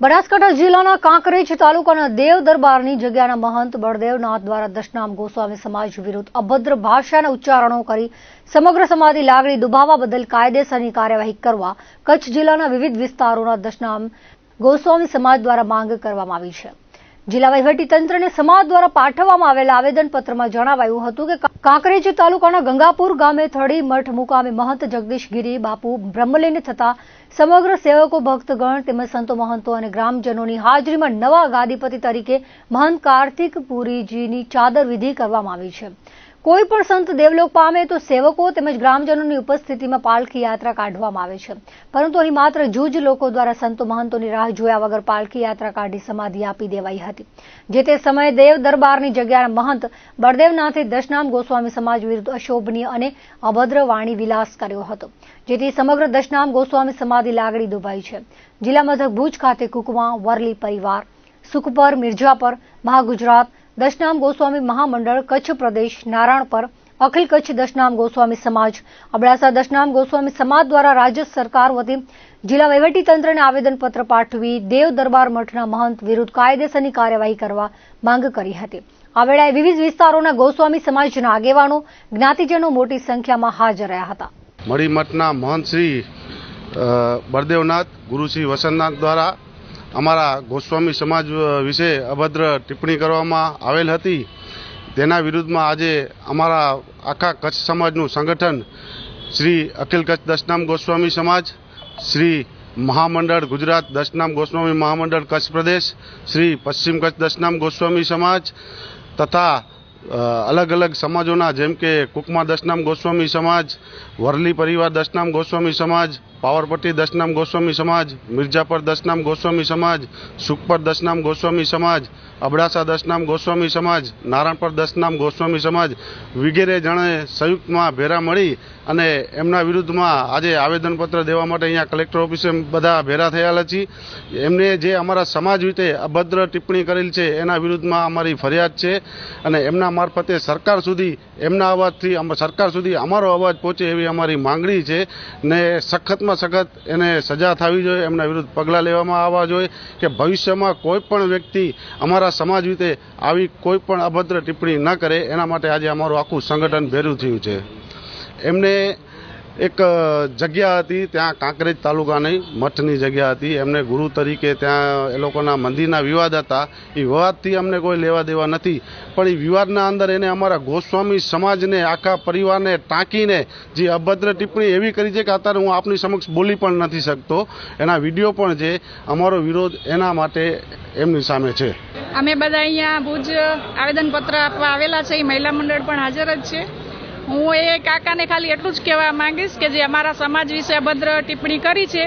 બનાસકાંઠા જિલ્લાના કાંકરેજ તાલુકાના દેવ દરબારની જગ્યાના મહંત બળદેવનાથ દ્વારા દશનામ ગોસ્વામી સમાજ વિરુદ્ધ અભદ્ર ભાષાના ઉચ્ચારણો કરી સમગ્ર સમાજની લાગણી દુભાવવા બદલ કાયદેસરની કાર્યવાહી કરવા કચ્છ જિલ્લાના વિવિધ વિસ્તારોના દશનામ ગોસ્વામી સમાજ દ્વારા માંગ કરવામાં આવી છે. જિલ્લા વહીવટીતંત્રને સમાજ દ્વારા પાઠવવામાં આવેલા આવેદનપત્રમાં જણાવાયું હતું કે કાંકરેજ તાલુકાના ગંગાપુર ગામે થડી મઠ મુકામે મહંત જગદીશગીરી બાપુ બ્રહ્મલીન થતા સમગ્ર સેવકો ભક્તગણ તેમજ સંતો મહંતો અને ગ્રામજનોની હાજરીમાં નવા ગાદીપતિ તરીકે મહંત કાર્તિક પુરીજીની ચાદર વિધિ કરવામાં આવી છે. કોઈ પણ સંત દેવલોક પામે તો સેવકો તેમજ ગ્રામજનોની ઉપસ્થિતિમાં પાલખી યાત્રા કાઢવામાં આવે છે. પરંતુ અહીં માત્ર જૂજ લોકો દ્વારા સંતો મહંતોની રાહ જોયા વગર પાલખી યાત્રા કાઢી સમાધિ આપી દેવાઈ હતી. જે તે સમયે દેવ દરબારની જગ્યાના મહંત બળદેવનાથે દશનામ ગોસ્વામી સમાજ વિરુદ્ધ અશોભનીય અને અભદ્ર વાણી વિલાસ કર્યો હતો, જેથી સમગ્ર દશનામ ગોસ્વામી સમાધિ લાગણી દુભાઈ છે. જિલ્લા મથક ભુજ ખાતે કુકમા વરલી પરિવાર, સુખપર મિર્જાપર મહાગુજરાત દશનામ ગોસ્વામી મહામંડળ કચ્છ પ્રદેશ નારાયણ પર અખિલ કચ્છ દશનામ ગોસ્વામી સમાજ અબડાસા દશનામ ગોસ્વામી સમાજ દ્વારા રાજ્ય સરકાર વતી જિલ્લા વહીવટીતંત્રને આવેદનપત્ર પાઠવી દેવ દરબાર મઠના મહંત વિરુદ્ધ કાયદેસરની કાર્યવાહી કરવા માંગ કરી હતી. આ વેળાએ વિવિધ વિસ્તારોના ગોસ્વામી સમાજના આગેવાનો, જ્ઞાતિજનો મોટી સંખ્યામાં હાજર રહ્યા હતા. મળી મઠના મહંત શ્રી બળદેવનાથ, ગુરુ શ્રી વસંતનાથ દ્વારા અમારા ગોસ્વામી સમાજ વિશે અભદ્ર ટિપ્પણી કરવામાં આવેલ હતી. તેના વિરુદ્ધમાં આજે અમારા આખા કચ્છ સમાજનું સંગઠન શ્રી અખિલ કચ્છ દશનામ ગોસ્વામી સમાજ, શ્રી મહામંડળ ગુજરાત દશનામ ગોસ્વામી મહામંડળ કચ્છ પ્રદેશ, શ્રી પશ્ચિમ કચ્છ દશનામ ગોસ્વામી સમાજ તથા અલગ અલગ સમાજોના જેમ કે કુકમા દશનામ ગોસ્વામી સમાજ, વરલી પરિવાર દશનામ ગોસ્વામી સમાજ પાવરપટ્ટી દશનામ ગોસ્વામી સમાજ મિર્જાપર દશનામ ગોસ્વામી સમાજ, સુખપર દશનામ ગોસ્વામી સમાજ, અબડાસા દશનામ ગોસ્વામી સમાજ, નારાયણપર દશનામ ગોસ્વામી સમાજ વગેરે જણે સંયુક્તમાં ભેરા મળી અને એમના વિરુદ્ધમાં આજે આવેદનપત્ર દેવા માટે અહીંયા કલેક્ટર ઓફિસે બધા ભેરા થયેલા છીએ એમને જે અમારા સમાજ વિશે અભદ્ર ટિપ્પણી કરેલ છે, એના વિરુદ્ધમાં અમારી ફરિયાદ છે અને એમના મારફતે સરકાર સુધી, એમના અવાજથી સરકાર સુધી અમારો અવાજ પહોંચે એવી અમારી માંગણી છે ને સખતમાં સખત એને સજા થવી જોઈએ, એમના વિરુદ્ધ પગલાં લેવામાં આવવા જોઈએ કે ભવિષ્યમાં કોઈ પણ વ્યક્તિ અમારા સમાજ વિશે આવી કોઈ પણ અભદ્ર ટિપ્પણી ન કરે, એના માટે આજે અમારું આખું સંગઠન ભેરું થયું છે. એમને એક જગ્યા હતી, ત્યાં કાંકરેજ તાલુકાની મઠની જગ્યા હતી. એમને ગુરુ તરીકે ત્યાં એ લોકોના મંદિરના વિવાદ હતા. એ વિવાદથી અમને કોઈ લેવા દેવા નથી. પણ એ વિવાદના અંદર એને અમારા ગોસ્વામી સમાજને, આખા પરિવારને ટાંકીને જે અભદ્ર ટિપ્પણી એવી કરી છે કે અત્યારે હું આપની સમક્ષ બોલી પણ નથી શકતો. એના વીડિયો પણ છે. અમારો વિરોધ એના માટે એમની સામે છે. અમે બધા અહીંયા ભુજ આવેદનપત્ર આપવા આવેલા છે. એ મહિલા મંડળ પણ હાજર જ છે. હું એ કાકાને ખાલી એટલું જ કહેવા માંગીશ કે જે અમારા સમાજ વિશે અભદ્ર ટિપ્પણી કરી છે,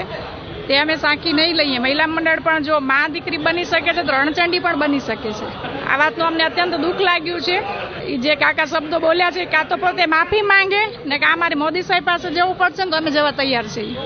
તે અમે સાંખી નહીં લઈએ. મહિલા મંડળ પણ જો મા દીકરી બની શકે છે, તો રણચંડી પણ બની શકે છે. આ વાતનું અમને અત્યંત દુઃખ લાગ્યું છે. જે કાકા શબ્દો બોલ્યા છે, કાં તો પોતે માફી માંગે ને કે અમારે મોદી સાહેબ પાસે જવું પડશે ને તો અમે જવા તૈયાર છીએ.